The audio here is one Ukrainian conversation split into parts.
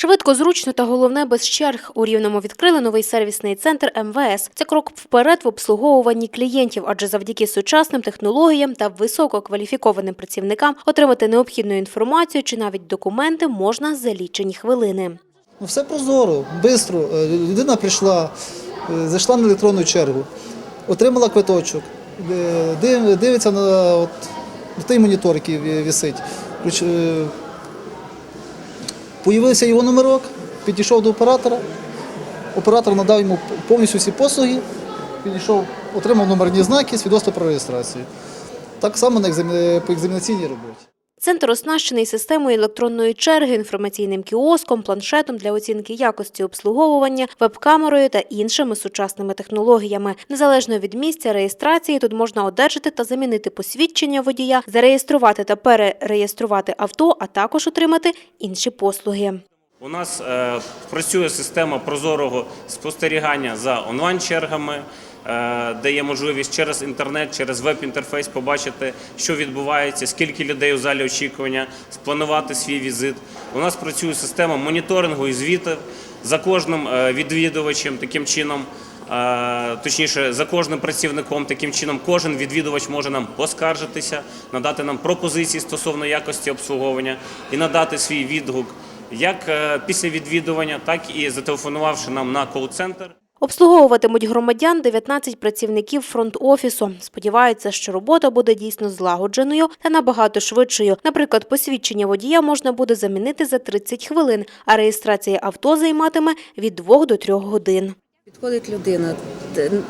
Швидко, зручно та головне без черг. У Рівному відкрили новий сервісний центр МВС. Це крок вперед в обслуговуванні клієнтів, адже завдяки сучасним технологіям та висококваліфікованим працівникам отримати необхідну інформацію чи навіть документи можна за лічені хвилини. Ну, все прозоро, швидко. Людина прийшла, е, зайшла на електронну чергу, отримала квиточок, е, дивиться на от, той монітор, який висить. Появився його номерок, підійшов до оператора. Оператор надав йому повністю всі послуги, підійшов, отримав номерні знаки, свідоцтво про реєстрацію. Так само на екзамі- по екзамінаційній роботі. Центр оснащений системою електронної черги, інформаційним кіоском, планшетом для оцінки якості обслуговування, веб-камерою та іншими сучасними технологіями. Незалежно від місця реєстрації, тут можна одержати та замінити посвідчення водія, зареєструвати та перереєструвати авто, а також отримати інші послуги. У нас е, працює система прозорого спостерігання за онлайн-чергами, де є можливість через інтернет, через веб-інтерфейс побачити, що відбувається, скільки людей у залі очікування, спланувати свій візит. У нас працює система моніторингу і звітів за кожним е, відвідувачем таким чином. е, Точніше, за кожним працівником таким чином кожен відвідувач може нам поскаржитися, надати нам пропозиції стосовно якості обслуговування і надати свій відгук як е, після відвідування, так і зателефонувавши нам на кол-центр. Обслуговуватимуть громадян 19 працівників фронт-офісу. Сподіваються, що робота буде дійсно злагодженою та набагато швидшою. Наприклад, посвідчення водія можна буде замінити за 30 хвилин, а реєстрація авто займатиме від 2 до 3 годин. Підходить людина,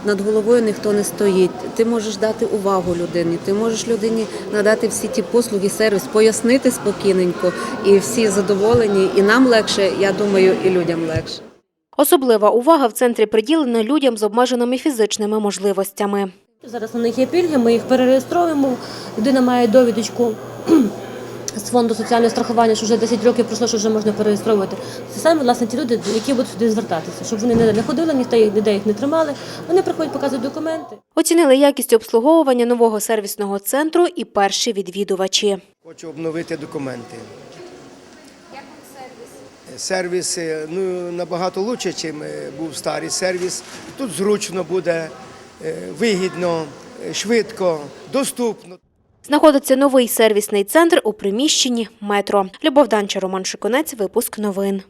над головою ніхто не стоїть. Ти можеш дати увагу людині, ти можеш людині надати всі ті послуги, сервіс, пояснити спокійненько, і всі задоволені, і нам легше, я думаю, і людям легше. Особлива увага в центрі приділена людям з обмеженими фізичними можливостями. Зараз на них є пільги, ми їх перереєстровуємо. Людина має довідочку з фонду соціального страхування, що вже 10 років пройшло, що вже можна перереєстровувати. Це саме власне ті люди, які будуть сюди звертатися, щоб вони не ходили, ніхто їх ніде їх не тримали. Вони приходять, показують документи. Оцінили якість обслуговування нового сервісного центру і перші відвідувачі. Хочу обновити документи. Сервіс? Е, ну, набагато краще, ніж був старий сервіс. Тут зручно буде, е, вигідно, е, швидко, доступно. Знаходиться новий сервісний центр у приміщенні метро. Любов Данча, Роман Шиконець, випуск новин.